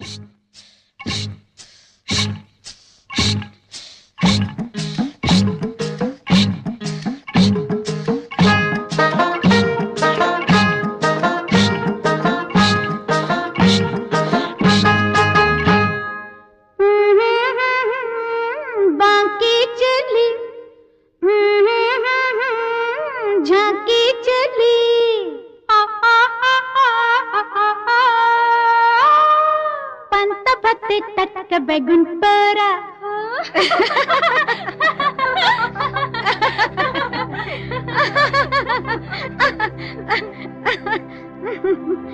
you একটা বেগুন পারা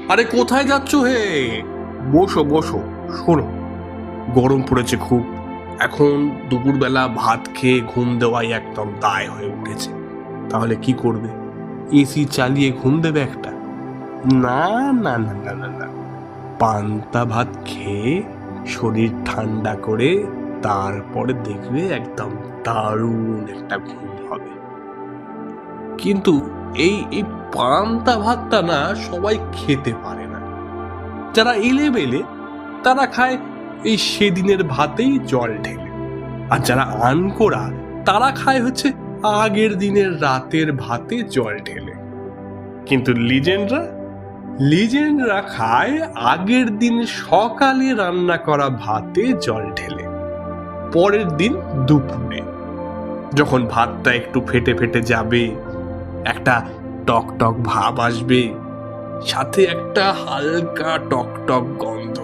আরে কোথায় যাচ্ছ হে? বসো বসো শোনো। গরম পড়েছে খুব। এখন দুপুরবেলা ভাত খেয়ে ঘুম দেওয়াই একদম দায় হয়ে উঠেছে। তাহলে কি করবে? এসি চালিয়ে ঘুম দেবে একটা? না না না না না। পান্তা ভাত খেয়ে শরীর ঠান্ডা করে তারপরে দেখবে একদম দারুণ একটা ঘুম হবে। কিন্তু এই এই পান্তা ভাতটা না সবাই খেতে পারে না। যারা এলেবেলে, তারা খায় এই সেদিনের ভাতেই জল ঢেলে। আর যারা আনকোরা তারা খায় হচ্ছে আগের দিনের রাতের ভাতে জল ঢেলে। কিন্তু লিজেন্ডরা লিজেন্ডরা খায় আগের দিন সকালে রান্না করা ভাতে জল ঢেলে, পরের দিন দুপুরে। যখন ভাতটা একটু ফেটে ফেটে যাবে, একটা টক টক ভাব আসবে, সাথে একটা হালকা টক টক গন্ধ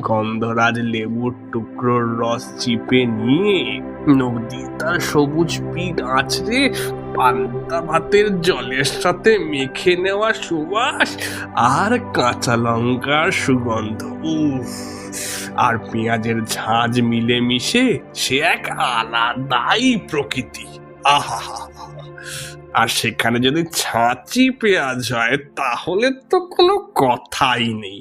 গন্ধরাজ লেবুর টুকরোর রস চিপে নিয়ে নদী তার সবুজ পিঠ আছড়ে পান্তা ভাতের জলের সাথে মেখে নেওয়া সুবাস আর কাঁচা লঙ্কার সুগন্ধ আর পেঁয়াজের ঝাঁঝ মিলে মিশে সে এক আলাদাই প্রকৃতি। আহা আর সেখানে যদি ছাঁচি পেঁয়াজ হয়, তাহলে তো কোনো কথাই নেই।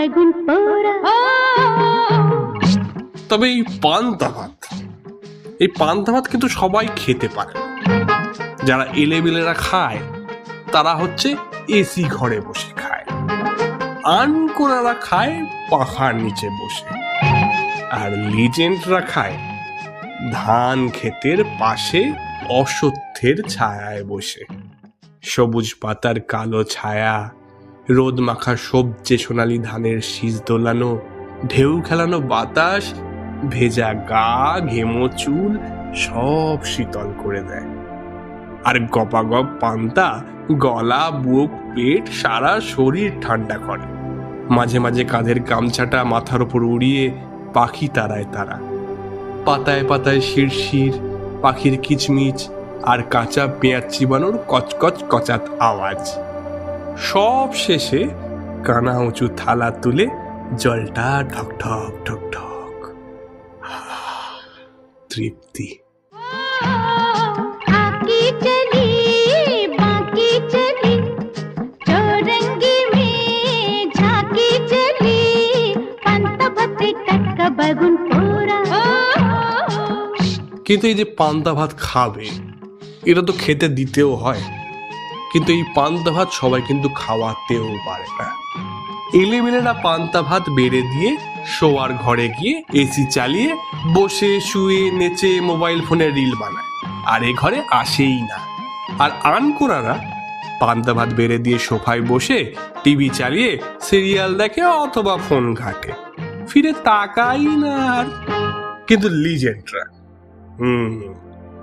বেগুন পোড়া তবে এই পান্তা ভাত এই পান্তা ভাত কিন্তু সবাই খেতে পারে। যারা এলেবেলেরা খায় তারা হচ্ছে এসি ঘরে বসে খায়। আনকোনারা খায় পাখার নিচে বসে। আর লিজেন্ডরা খায় ধান ক্ষেতের পাশে অসত্যের ছায়ায় বসে। সবুজ পাতার কালো ছায়া রোদ মাখা সবজে সোনালি ধানের শীষ দোলানো, ঢেউ খেলানো বাতাস, ভেজা গা, ঘেমো চুল, সব শীতল করে দেয়। আর গপাগপ পান্তা, গলা, বুক, পেট, সারা শরীর ঠান্ডা করে। মাঝে মাঝে কাঁধের গামছাটা মাথার উপর উড়িয়ে পাখি তারায় তারা পাতায় পাতায় শিরশির, পাখির কিচমিচ আর কাঁচা পেঁয়াজ চিবানোর কচকচ কচাত আওয়াজ। সব শেষে কানা উঁচু থালা তুলে জলটা ঢক ঢক ঢক ঢক। তৃপ্তি। কিন্তু এই যে পান্তা ভাত খাবে এটা তো খেতে দিতেও হয়। কিন্তু এই পান্তা ভাত সবাই কিন্তু খাওয়াতেও পারে না। এলেমেলেরা পান্তা ভাত বেড়ে দিয়ে শোয়ার ঘরে গিয়ে এসি চালিয়ে বসে, শুয়ে, নেচে মোবাইল ফোনে রিল বানায়। আর এ ঘরে আসেই না। আর আনকোরারা পান্তা ভাত বেড়ে দিয়ে সোফায় বসে টিভি চালিয়ে সিরিয়াল দেখে অথবা ফোন ঘাটে। ফিরে তাকাই না আর। কিন্তু লিজেন্ডরা, হুম,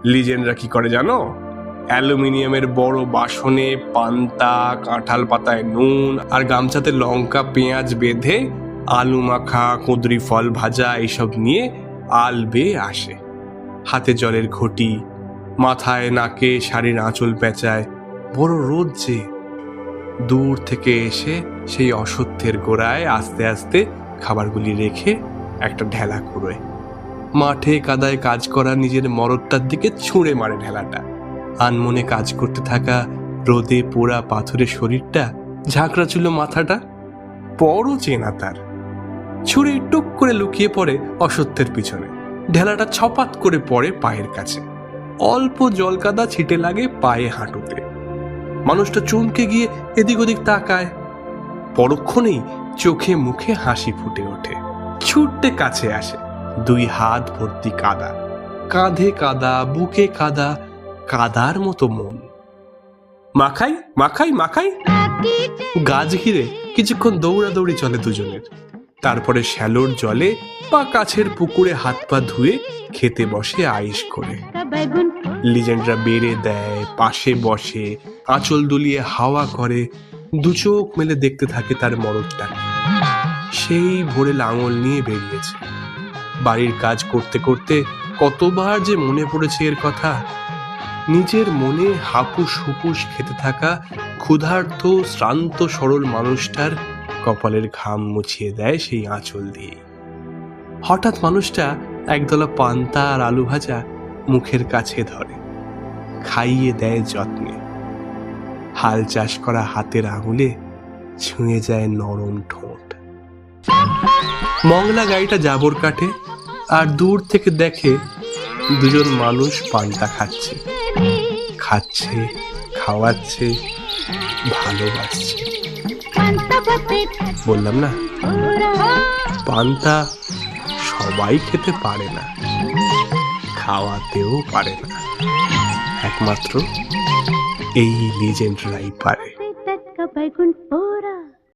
লিজেন্ডরা কি করে জানো? অ্যালুমিনিয়ামের বড় বাসনে পান্তা, কাঁঠাল পাতায় নুন আর গামছাতে লঙ্কা, পেঁয়াজ বেঁধে আলু মাখা, কুঁদরি ফল ভাজা এইসব নিয়ে আল বেয়ে আসে। হাতে জলের ঘটি, মাথায় নাকে শাড়ির আঁচল পেঁচায়, বড় রোদ যে। দূর থেকে এসে সেই অসত্যের গোড়ায় আস্তে আস্তে খাবারগুলি রেখে একটা ঢেলা কুড়োয় মাঠে কাদায় কাজ করা নিজের মরদটার দিকে ছুঁড়ে মারে ঢেলাটা। আনমনে কাজ করতে থাকা রোদে পোড়া পাথরের শরীরটা ঝাঁকড়া ছিল মাথাটা বড় চেনা তার। ছুরি টুক করে লুকিয়ে পড়ে অসত্যের পিছনে। ঢেলাটা ছপাত করে পড়ে পায়ের কাছে। অল্প জলকাদা ছিটে লাগে পায়ে হাঁটুতে। মানুষটা চমকে গিয়ে এদিক ওদিক তাকায়। পরক্ষণেই চোখে মুখে হাসি ফুটে ওঠে। ছুটতে কাছে আসে। দুই হাত ভর্তি কাদা। কাঁধে কাদা, বুকে কাদা কাদার মতো মন। মাখাই মাখাই মাখাই। গাছ ঘিরে কিছুক্ষণ দৌড়াদৌড়ি চলে দুজনের। তারপরে শ্যালোর জলে বা কাছের পুকুরে হাত পা ধুয়ে খেতে বসে আইস করে। লিজেন্ডরা বেড়ে দেয়, পাশে বসে, আঁচল দুলিয়ে হাওয়া করে, দু চোখ মেলে দেখতে থাকে তার মরদটা সেই ভোরে লাঙল নিয়ে বেরিয়েছে। বাড়ির কাজ করতে করতে কতবার যে মনে পড়েছে এর কথা নিজের মনে হাপুস হুপুস খেতে থাকা ক্ষুধার্ত, শ্রান্ত, সরল মানুষটার কপালের ঘাম মুছিয়ে দেয় সেই আঁচল দিয়ে। হঠাৎ মানুষটা একদলা পান্তা আর আলু ভাজা মুখের কাছে ধরে। খাইয়ে দেয় যত্নে। হাল চাষ করা হাতের আঙুলে ছুঁয়ে যায় নরম ঠোঁট। মংলা গাড়িটা জাবর কাটে আর দূর থেকে দেখে দুজন মানুষ পান্তা খাচ্ছে। খাচ্ছে, খাওয়াচ্ছে, ভালোবাসছে। বললাম না, পান্তা সবাই খেতে পারে না, খাওয়াতেও পারে না। একমাত্র এই লিজেন্ডরাই পারে।